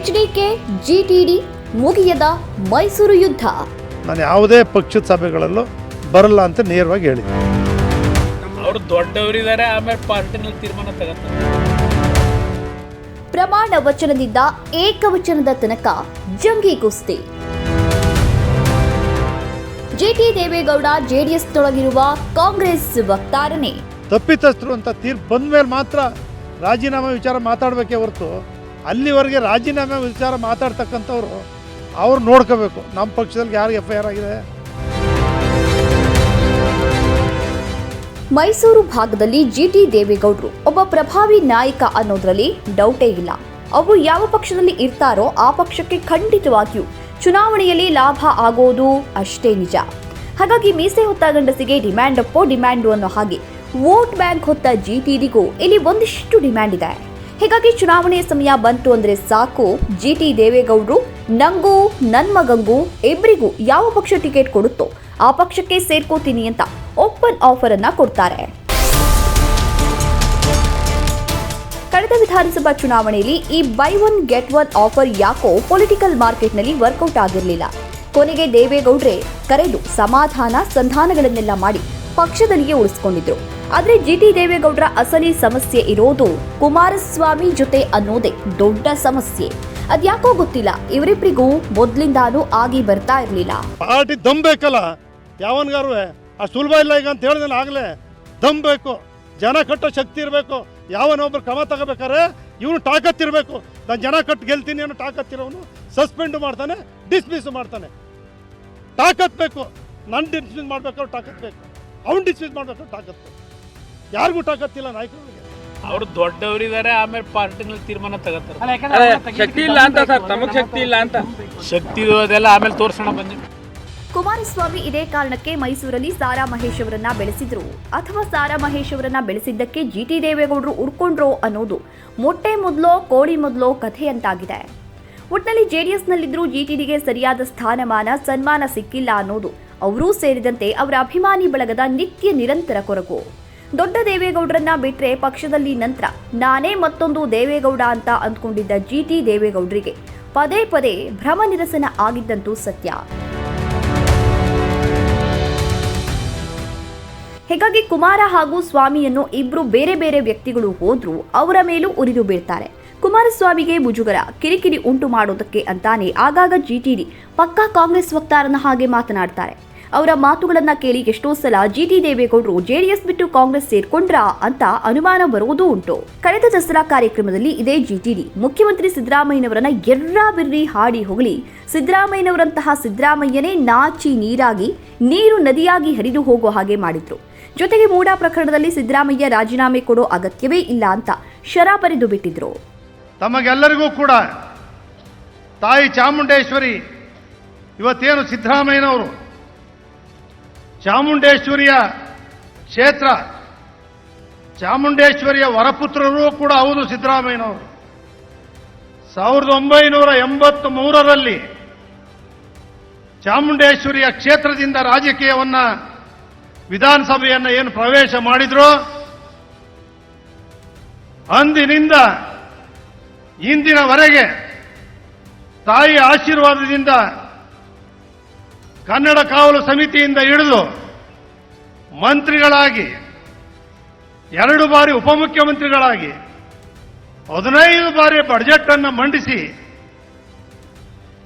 HDK ಜಿಟಿಡಿ ಮುಗಿಯದ ಮೈಸೂರು ಯುದ್ಧ. ನಾನು ಯಾವುದೇ ಪಕ್ಷದ ಸಭೆಗಳಲ್ಲೂ ಬರಲ್ಲ ಅಂತ ನೇರವಾಗಿ ಹೇಳಿದ್ದೆ ಅವ್ರು ದೊಡ್ಡವರಿದ್ದಾರೆ ಆಮೇಲೆ ಪಾರ್ಟಿನಲ್ಲಿ ತೀರ್ಮಾನ ತಗತ್ತಾರೆ ಪ್ರಮಾಣ ವಚನದಿಂದ ಏಕವಚನದ ತನಕ ಜಂಗಿ ಕುಸ್ತಿ. ಜಿಟಿ ದೇವೇಗೌಡ ಜೆಡಿಎಸ್ ತೊಳಗಿರುವ ಕಾಂಗ್ರೆಸ್ ವಕ್ತಾರನೇ. ತಪ್ಪಿತಸ್ಥರು ಅಂತ ತೀರ್ಪು ಬಂದ ಮೇಲೆ ಮಾತ್ರ ರಾಜೀನಾಮೆ ವಿಚಾರ ಮಾತಾಡಬೇಕೇ ಹೊರತು ಅಲ್ಲಿವರೆಗೆ ರಾಜೀನಾಮೆ ವಿಚಾರ ಮಾತಾಡ್ತಕ್ಕಂಥವ್ರು ಅವ್ರು ನೋಡ್ಕೋಬೇಕು. ನಮ್ಮ ಪಕ್ಷದಲ್ಲಿ ಯಾರಿಗೆ ಎಫ್ ಆಗಿದೆ? ಮೈಸೂರು ಭಾಗದಲ್ಲಿ ಜಿಟಿ ದೇವೇಗೌಡರು ಒಬ್ಬ ಪ್ರಭಾವಿ ನಾಯಕ ಅನ್ನೋದ್ರಲ್ಲಿ ಡೌಟೇ ಇಲ್ಲ. ಅವರು ಯಾವ ಪಕ್ಷದಲ್ಲಿ ಇರ್ತಾರೋ ಆ ಪಕ್ಷಕ್ಕೆ ಖಂಡಿತವಾಗಿಯೂ ಚುನಾವಣೆಯಲ್ಲಿ ಲಾಭ ಆಗೋದು ಅಷ್ಟೇ ನಿಜ. ಹಾಗಾಗಿ ಮೀಸೆ ಹೊತ್ತ ಗಂಡಸಿಗೆ ಡಿಮ್ಯಾಂಡ್ ಅಪ್ಪೋ ಡಿಮ್ಯಾಂಡು ಅನ್ನೋ ಹಾಗೆ ವೋಟ್ ಬ್ಯಾಂಕ್ ಹೊತ್ತ ಜಿಟಿಡಿಗೂ ಇಲ್ಲಿ ಒಂದಿಷ್ಟು ಡಿಮ್ಯಾಂಡ್ ಇದೆ. ಹೀಗಾಗಿ ಚುನಾವಣೆ ಸಮಯ ಬಂತು ಅಂದ್ರೆ ಸಾಕು. ಜಿಟಿ ದೇವೇಗೌಡರು, ನಂಗೂ, ನನ್ ಮಗಂಗೂ ಇಬ್ಬರಿಗೂ ಯಾವ ಪಕ್ಷ ಟಿಕೆಟ್ ಕೊಡುತ್ತೋ ಆ ಪಕ್ಷಕ್ಕೆ ಸೇರ್ಕೋತೀನಿ ಅಂತ ಓಪನ್ ಆಫರ್ ಅನ್ನ ಕೊಡ್ತಾರೆ. ಕಳೆದ ವಿಧಾನಸಭಾ ಚುನಾವಣೆಯಲ್ಲಿ ಈ buy one, get one offer ಯಾಕೋ ಪೊಲಿಟಿಕಲ್ ಮಾರ್ಕೆಟ್ನಲ್ಲಿ ವರ್ಕೌಟ್ ಆಗಿರಲಿಲ್ಲ. ಕೊನೆಗೆ ದೇವೇಗೌಡ್ರೆ ಕರೆದು ಸಮಾಧಾನ, ಸಂಧಾನಗಳನ್ನೆಲ್ಲ ಮಾಡಿ ಪಕ್ಷದಲ್ಲಿಯೇ ಉಳಿಸಿಕೊಂಡಿದ್ರು. ಆದ್ರೆ ಜಿಟಿ ದೇವೇಗೌಡರ ಅಸಲಿ ಸಮಸ್ಯೆ ಇರೋದು ಕುಮಾರಸ್ವಾಮಿ ಜೊತೆ ಅನ್ನೋದೇ ದೊಡ್ಡ ಸಮಸ್ಯೆ. ಅದ್ಯಾಕೋ ಗೊತ್ತಿಲ್ಲ ಇವರಿಬ್ಬರಿಗೂ ಮೊದ್ಲಿಂದಾನು ಆಗಿ ಬರ್ತಾ ಇರಲಿಲ್ಲ. ಪಾರ್ಟಿ ದಮ್ ಬೇಕಲ್ಲ? ಯಾವನ್ಗಾರು ಅಷ್ಟು ಸುಲಭ ಇಲ್ಲ ಈಗ ಅಂತ ಹೇಳಿದ್ರೆ ಆಗಲೇ. ದಮ್ ಬೇಕು, ಜನ ಕಟ್ಟೋ ಶಕ್ತಿ ಇರಬೇಕು, ಯಾವನೊಬ್ರು ಕ್ರಮ ತಗೋಬೇಕಾರೆ ಇವನು ತಾಕತ್ತಿರಬೇಕು ನಾನು ಜನ ಕಟ್ಟು ಗೆಲ್ತೀನಿ ಅನ್ನೋ ತಾಕತ್ತಿರೋನು ಸಸ್ಪೆಂಡ್ ಮಾಡ್ತಾನೆ, ಡಿಸ್ಮಿಸ್ ಮಾಡ್ತಾನೆ. ತಾಕತ್ ಬೇಕು ನನ್ನ ಡಿಸ್ಮಿಸ್ ಮಾಡ್ಬೇಕಾದ್ರೆ ತಾಕತ್ ಬೇಕು. ಅವ್ನು ಡಿಸ್ಮಿಸ್ ಮಾಡ್ಬೇಕಾದ್ರೆ ತಾಕತ್ ಬೇಕು. ಯಾರಿಗೂ ಟಾಕತ್ತಿಲ್ಲ ನಾಯಕರಿಗೆ ಅವ್ರು ದೊಡ್ಡವರಿದ್ದಾರೆ ಆಮೇಲೆ ಪಾರ್ಟಿನಲ್ಲಿ ತೀರ್ಮಾನ ತಗೋತಾರೆ. ಶಕ್ತಿ ಇಲ್ಲ ಅಂತ ಸರ್ ತಮಗ್ ಶಕ್ತಿ ಇಲ್ಲ ಅಂತ. ಶಕ್ತಿ ಅದೆಲ್ಲ ಆಮೇಲೆ ತೋರ್ಸೋಣ ಬನ್ನಿ. ಕುಮಾರಸ್ವಾಮಿ ಇದೇ ಕಾರಣಕ್ಕೆ ಮೈಸೂರಲ್ಲಿ ಸಾರಾ ಮಹೇಶ್ ಅವರನ್ನ ಬೆಳೆಸಿದ್ರು. ಅಥವಾ ಸಾರಾ ಮಹೇಶ್ ಅವರನ್ನ ಬೆಳೆಸಿದ್ದಕ್ಕೆ ಜಿಟಿ ದೇವೇಗೌಡರು ಉಡ್ಕೊಂಡ್ರೋ ಅನ್ನೋದು ಮೊಟ್ಟೆ ಮೊದಲೋ ಕೋಳಿ ಮೊದಲೋ ಕಥೆಯಂತಾಗಿದೆ ಒಟ್ನಲ್ಲಿ ಜೆಡಿಎಸ್ನಲ್ಲಿದ್ದರೂ ಜಿಟಿಡಿಗೆ ಸರಿಯಾದ ಸ್ಥಾನಮಾನ ಸನ್ಮಾನ ಸಿಕ್ಕಿಲ್ಲ ಅನ್ನೋದು ಅವರೂ ಸೇರಿದಂತೆ ಅವರ ಅಭಿಮಾನಿ ಬಳಗದ ನಿತ್ಯ ನಿರಂತರ ಕೊರಗು. ದೊಡ್ಡ ದೇವೇಗೌಡರನ್ನ ಬಿಟ್ರೆ ಪಕ್ಷದಲ್ಲಿ ನಂತರ ನಾನೇ ಮತ್ತೊಂದು ದೇವೇಗೌಡ ಅಂತ ಅಂದ್ಕೊಂಡಿದ್ದ ಜಿ ಟಿ ದೇವೇಗೌಡರಿಗೆ ಪದೇ ಪದೇ ಭ್ರಮ ನಿರಸನ ಆಗಿದ್ದಂತೂ ಸತ್ಯ. ಹೀಗಾಗಿ ಕುಮಾರ ಹಾಗೂ ಸ್ವಾಮಿಯನ್ನು ಇಬ್ರು ಬೇರೆ ಬೇರೆ ವ್ಯಕ್ತಿಗಳು ಹೋದ್ರೂ ಅವರ ಮೇಲೂ ಉರಿದು ಬೀಳ್ತಾರೆ. ಕುಮಾರಸ್ವಾಮಿಗೆ ಮುಜುಗರ, ಕಿರಿಕಿರಿ ಉಂಟು ಮಾಡೋದಕ್ಕೆ ಅಂತಾನೆ ಆಗಾಗ ಜಿಟಿಡಿ ಪಕ್ಕಾ ಕಾಂಗ್ರೆಸ್ ವಕ್ತಾರನ ಹಾಗೆ ಮಾತನಾಡ್ತಾರೆ. ಅವರ ಮಾತುಗಳನ್ನ ಕೇಳಿ ಎಷ್ಟೋ ಸಲ ಜಿ ಟಿ ದೇವೇಗೌಡರು ಜೆಡಿಎಸ್ ಬಿಟ್ಟು ಕಾಂಗ್ರೆಸ್ ಸೇರ್ಕೊಂಡ್ರಾ ಅಂತ ಅನುಮಾನ ಬರುವುದು ಉಂಟು. ಕಳೆದ ದಸರಾ ಕಾರ್ಯಕ್ರಮದಲ್ಲಿ ಇದೇ ಜಿಟಿಡಿ ಮುಖ್ಯಮಂತ್ರಿ ಸಿದ್ದರಾಮಯ್ಯನವರನ್ನ ಎರ್ರಾ ಬಿರ್ರಿ ಹಾಡಿ ಹೊಗಳಿ, ಸಿದ್ದರಾಮಯ್ಯನವರಂತಹ ಸಿದ್ದರಾಮಯ್ಯನೇ ನಾಚಿ ನೀರಾಗಿ, ನೀರು ನದಿಯಾಗಿ ಹರಿದು ಹೋಗೋ ಹಾಗೆ ಮಾಡಿದ್ರು. ಜೊತೆಗೆ ಮೂಡಾ ಪ್ರಕರಣದಲ್ಲಿ ಸಿದ್ದರಾಮಯ್ಯ ರಾಜೀನಾಮೆ ಕೊಡೋ ಅಗತ್ಯವೇ ಇಲ್ಲ ಅಂತ ಶರ ಬರೆದು ಬಿಟ್ಟಿದ್ರು. ತಮಗೆಲ್ಲರಿಗೂ ಕೂಡ ತಾಯಿ ಚಾಮುಂಡೇಶ್ವರಿ ಇವತ್ತೇನು ಸಿದ್ದರಾಮಯ್ಯನವರು ಚಾಮುಂಡೇಶ್ವರಿಯ ಕ್ಷೇತ್ರ. ಚಾಮುಂಡೇಶ್ವರಿಯ ವರಪುತ್ರರೂ ಕೂಡ ಹೌದು ಸಿದ್ದರಾಮಯ್ಯನವರು. ಸಾವಿರದ ಒಂಬೈನೂರ ಎಂಬತ್ತ್ ಮೂರರಲ್ಲಿ ಚಾಮುಂಡೇಶ್ವರಿಯ ಕ್ಷೇತ್ರದಿಂದ ರಾಜಕೀಯವನ್ನ, ವಿಧಾನಸಭೆಯನ್ನು ಏನು ಪ್ರವೇಶ ಮಾಡಿದ್ರು, ಅಂದಿನಿಂದ ಇಂದಿನವರೆಗೆ ತಾಯಿ ಆಶೀರ್ವಾದದಿಂದ ಕನ್ನಡ ಕಾವಲು ಸಮಿತಿಯಿಂದ ಹಿಡಿದು ಮಂತ್ರಿಗಳಾಗಿ, ಎರಡು ಬಾರಿ ಉಪಮುಖ್ಯಮಂತ್ರಿಗಳಾಗಿ, ಹದಿನೈದು ಬಾರಿ ಬಜೆಟ್ ಅನ್ನು ಮಂಡಿಸಿ,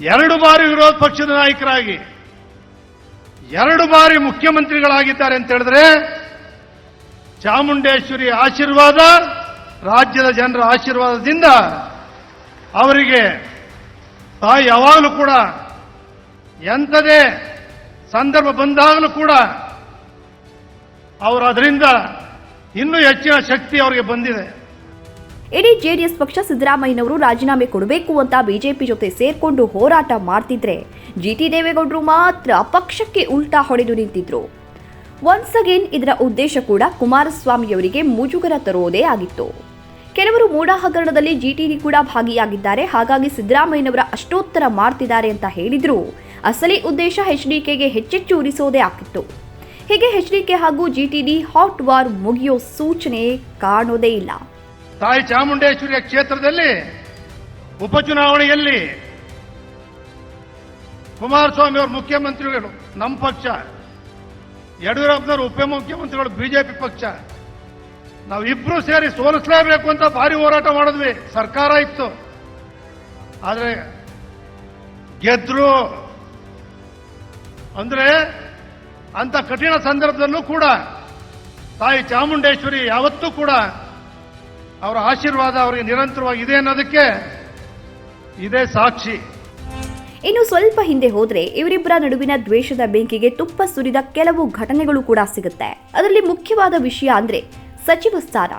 ಎರಡು ಬಾರಿ ವಿರೋಧ ಪಕ್ಷದ ನಾಯಕರಾಗಿ, ಎರಡು ಬಾರಿ ಮುಖ್ಯಮಂತ್ರಿಗಳಾಗಿದ್ದಾರೆ ಅಂತ ಹೇಳಿದ್ರೆ, ಚಾಮುಂಡೇಶ್ವರಿ ಆಶೀರ್ವಾದ, ರಾಜ್ಯದ ಜನರ ಆಶೀರ್ವಾದದಿಂದ ಅವರಿಗೆ ತಾಯಿ ಯಾವಾಗಲೂ ಕೂಡ ಎಂಥದೇ ಸಂದರ್ಭ ಬಂದಾಗಲೂ ಕೂಡ ಅವರು ಅದರಿಂದ ಇನ್ನೂ ಹೆಚ್ಚಿನ ಶಕ್ತಿ ಅವರಿಗೆ ಬಂದಿದೆ. ಇಡೀ ಜೆಡಿಎಸ್ ಪಕ್ಷ ಸಿದ್ದರಾಮಯ್ಯನವರು ರಾಜೀನಾಮೆ ಕೊಡಬೇಕು ಅಂತ ಬಿಜೆಪಿ ಜೊತೆ ಸೇರ್ಕೊಂಡು ಹೋರಾಟ ಮಾಡ್ತಿದ್ರೆ ಜಿಟಿ ದೇವೇಗೌಡರು ಮಾತ್ರ ಪಕ್ಷಕ್ಕೆ ಉಲ್ಟಾ ಹೊಡೆದು ನಿಂತಿದ್ರು. ಒನ್ಸ್ ಅಗೇನ್ ಇದರ ಉದ್ದೇಶ ಕೂಡ ಕುಮಾರಸ್ವಾಮಿಯವರಿಗೆ ಮುಜುಗರ ತರುವುದೇ ಆಗಿತ್ತು. ಕೆಲವರು ಮೂಡ ಹಗರಣದಲ್ಲಿ ಜಿಟಿಡಿ ಕೂಡ ಭಾಗಿಯಾಗಿದ್ದಾರೆ. ಹಾಗಾಗಿ ಸಿದ್ದರಾಮಯ್ಯನವರ ಅಷ್ಟೋತ್ತರ ಮಾಡ್ತಿದ್ದಾರೆ ಅಂತ ಹೇಳಿದ್ರು. ಅಸಲಿ ಉದ್ದೇಶ ಎಚ್ಡಿಕೆಗೆ ಹೆಚ್ಚೆಚ್ಚು ಉರಿಸೋದೇ ಆಗಿತ್ತು. ಹೀಗೆ ಎಚ್ಡಿಕೆ ಹಾಗೂ ಜಿಟಿಡಿ ಹಾಟ್ ವಾರ್ ಮುಗಿಯೋ ಸೂಚನೆ ಕಾಣೋದೇ ಇಲ್ಲ. ತಾಯಿ ಚಾಮುಂಡೇಶ್ವರಿಯ ಕ್ಷೇತ್ರದಲ್ಲಿ ಉಪಚುನಾವಣೆಯಲ್ಲಿ ಕುಮಾರಸ್ವಾಮಿ ಅವರು ಮುಖ್ಯಮಂತ್ರಿಗಳು ನಮ್ಮ ಪಕ್ಷ, ಯಡಿಯೂರಪ್ಪನವರು ಉಪಮುಖ್ಯಮಂತ್ರಿಗಳು, ಬಿಜೆಪಿ ಪಕ್ಷ. ನಾವಿಬ್ರು ಸೇರಿ ಸೋಲಿಸಲೇಬೇಕು ಅಂತ ಭಾರಿ ಹೋರಾಟ ಮಾಡಿದ್ವಿ. ಸರ್ಕಾರ ಇತ್ತು. ಆದರೆ ಗೆದ್ರು. ಅಂದ್ರೆ ಅಂತ ಕಠಿಣ ಸಂದರ್ಭದಲ್ಲೂ ಕೂಡ ತಾಯಿ ಚಾಮುಂಡೇಶ್ವರಿ ಯಾವತ್ತೂ ಕೂಡ ಅವರ ಆಶೀರ್ವಾದ ಅವರಿಗೆ ನಿರಂತರವಾಗಿ ಇದೆ ಅನ್ನೋದಕ್ಕೆ ಇದೇ ಸಾಕ್ಷಿ. ಇನ್ನು ಸ್ವಲ್ಪ ಹಿಂದೆ ಹೋದ್ರೆ ಇವರಿಬ್ಬರ ನಡುವಿನ ದ್ವೇಷದ ಬೆಂಕಿಗೆ ತುಪ್ಪ ಸುರಿದ ಕೆಲವು ಘಟನೆಗಳು ಕೂಡ ಸಿಗುತ್ತೆ. ಅದರಲ್ಲಿ ಮುಖ್ಯವಾದ ವಿಷಯ ಅಂದ್ರೆ ಸಚಿವ ಸ್ಥಾನ.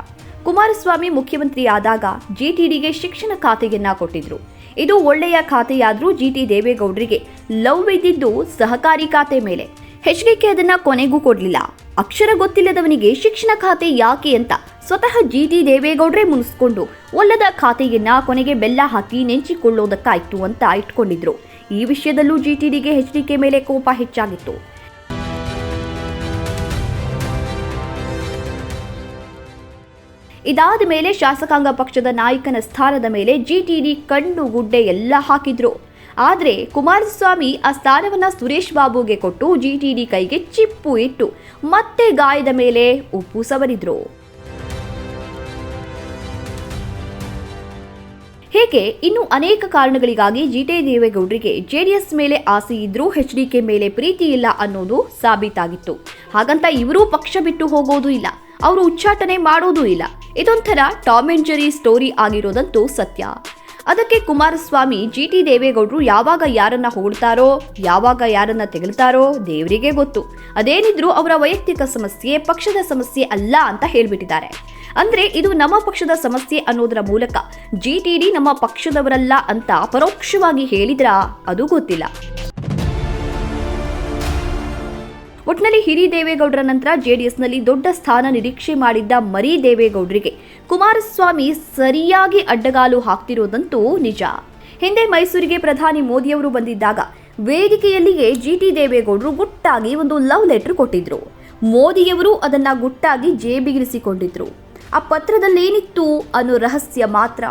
ಕುಮಾರಸ್ವಾಮಿ ಮುಖ್ಯಮಂತ್ರಿ ಆದಾಗ ಜಿಟಿಡಿಗೆ ಶಿಕ್ಷಣ ಖಾತೆಯನ್ನ ಕೊಟ್ಟಿದ್ರು. ಇದು ಒಳ್ಳೆಯ ಖಾತೆಯಾದ್ರೂ ಜಿಟಿ ದೇವೇಗೌಡರಿಗೆ ಲವ್ ಇದ್ದಿದ್ದು ಸಹಕಾರಿ ಖಾತೆ ಮೇಲೆ. ಎಚ್ಡಿಕೆ ಅದನ್ನ ಕೊನೆಗೂ ಕೊಡಲಿಲ್ಲ. ಅಕ್ಷರ ಗೊತ್ತಿಲ್ಲದವನಿಗೆ ಶಿಕ್ಷಣ ಖಾತೆ ಯಾಕೆ ಅಂತ ಸ್ವತಃ ಜಿಟಿ ದೇವೇಗೌಡರೇ ಮುನಿಸ್ಕೊಂಡು ಒಲ್ಲದ ಖಾತೆಯನ್ನ ಕೊನೆಗೆ ಬೆಲ್ಲ ಹಾಕಿ ನೆಂಚಿಕೊಳ್ಳೋದಕ್ಕಾಯ್ತು ಅಂತ ಇಟ್ಕೊಂಡಿದ್ರು. ಈ ವಿಷಯದಲ್ಲೂ ಜಿಟಿಡಿಗೆ ಹೆಚ್ಡಿಕೆ ಮೇಲೆ ಕೋಪ ಹೆಚ್ಚಾಗಿತ್ತು. ಇದಾದ ಮೇಲೆ ಶಾಸಕಾಂಗ ಪಕ್ಷದ ನಾಯಕನ ಸ್ಥಾನದ ಮೇಲೆ ಜಿಟಿಡಿ ಕಣ್ಣು ಗುಡ್ಡೆ ಎಲ್ಲ ಹಾಕಿದ್ರು. ಆದರೆ ಕುಮಾರಸ್ವಾಮಿ ಆ ಸ್ಥಾನವನ್ನು ಸುರೇಶ್ ಬಾಬುಗೆ ಕೊಟ್ಟು ಜಿಟಿಡಿ ಕೈಗೆ ಚಿಪ್ಪು ಇಟ್ಟು ಮತ್ತೆ ಗಾಯದ ಮೇಲೆ ಉಪ್ಪು ಸವರಿದ್ರು. ಹೇಗೆ ಇನ್ನು ಅನೇಕ ಕಾರಣಗಳಿಗಾಗಿ ಜಿಟಿ ದೇವೇಗೌಡರಿಗೆ ಜೆಡಿಎಸ್ ಮೇಲೆ ಆಸೆ ಇದ್ರೂ ಹೆಚ್ಡಿಕೆ ಮೇಲೆ ಪ್ರೀತಿ ಇಲ್ಲ ಅನ್ನೋದು ಸಾಬೀತಾಗಿತ್ತು. ಹಾಗಂತ ಇವರೂ ಪಕ್ಷ ಬಿಟ್ಟು ಹೋಗೋದು ಇಲ್ಲ. ಅವರು ಉಚ್ಚಾಟನೆ ಮಾಡೋದೂ ಇಲ್ಲ. ಇದೊಂಥರ ಟಾಮ್ ಅಂಡ್ ಜೆರಿ ಸ್ಟೋರಿ ಆಗಿರೋದಂತೂ ಸತ್ಯ. ಅದಕ್ಕೆ ಕುಮಾರಸ್ವಾಮಿ ಜಿ ಟಿ ದೇವೇಗೌಡರು ಯಾವಾಗ ಯಾರನ್ನ ಹೊಗಳ್ತಾರೋ, ಯಾವಾಗ ಯಾರನ್ನ ತೆಗಳ್ತಾರೋ ದೇವರಿಗೆ ಗೊತ್ತು. ಅದೇನಿದ್ರೂ ಅವರ ವೈಯಕ್ತಿಕ ಸಮಸ್ಯೆ, ಪಕ್ಷದ ಸಮಸ್ಯೆ ಅಲ್ಲ ಅಂತ ಹೇಳ್ಬಿಟ್ಟಿದ್ದಾರೆ. ಅಂದ್ರೆ ಇದು ನಮ್ಮ ಪಕ್ಷದ ಸಮಸ್ಯೆ ಅನ್ನೋದರ ಮೂಲಕ ಜಿಟಿಡಿ ನಮ್ಮ ಪಕ್ಷದವರಲ್ಲ ಅಂತ ಪರೋಕ್ಷವಾಗಿ ಹೇಳಿದ್ರಾ, ಅದು ಗೊತ್ತಿಲ್ಲ. ಒಟ್ನಲ್ಲಿ ಹಿರಿ ದೇವೇಗೌಡರ ನಂತರ ಜೆಡಿಎಸ್ನಲ್ಲಿ ದೊಡ್ಡ ಸ್ಥಾನ ನಿರೀಕ್ಷೆ ಮಾಡಿದ್ದ ಮರಿ ದೇವೇಗೌಡರಿಗೆ ಕುಮಾರಸ್ವಾಮಿ ಸರಿಯಾಗಿ ಅಡ್ಡಗಾಲು ಹಾಕ್ತಿರೋದಂತೂ ನಿಜ. ಹಿಂದೆ ಮೈಸೂರಿಗೆ ಪ್ರಧಾನಿ ಮೋದಿಯವರು ಬಂದಿದ್ದಾಗ ವೇದಿಕೆಯಲ್ಲಿಯೇ ಜಿಟಿ ದೇವೇಗೌಡರು ಗುಟ್ಟಾಗಿ ಒಂದು ಲವ್ ಲೆಟರ್ ಕೊಟ್ಟಿದ್ರು. ಮೋದಿಯವರು ಅದನ್ನ ಗುಟ್ಟಾಗಿ ಜೇಬಿಗಿರಿಸಿಕೊಂಡಿದ್ರು ಆ ಪತ್ರದಲ್ಲೇನಿತ್ತು ಅನ್ನೋ ರಹಸ್ಯ ಮಾತ್ರ.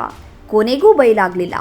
ಕೊನೆಗೂ ಬಯಲಾಗಲಿಲ್ಲ.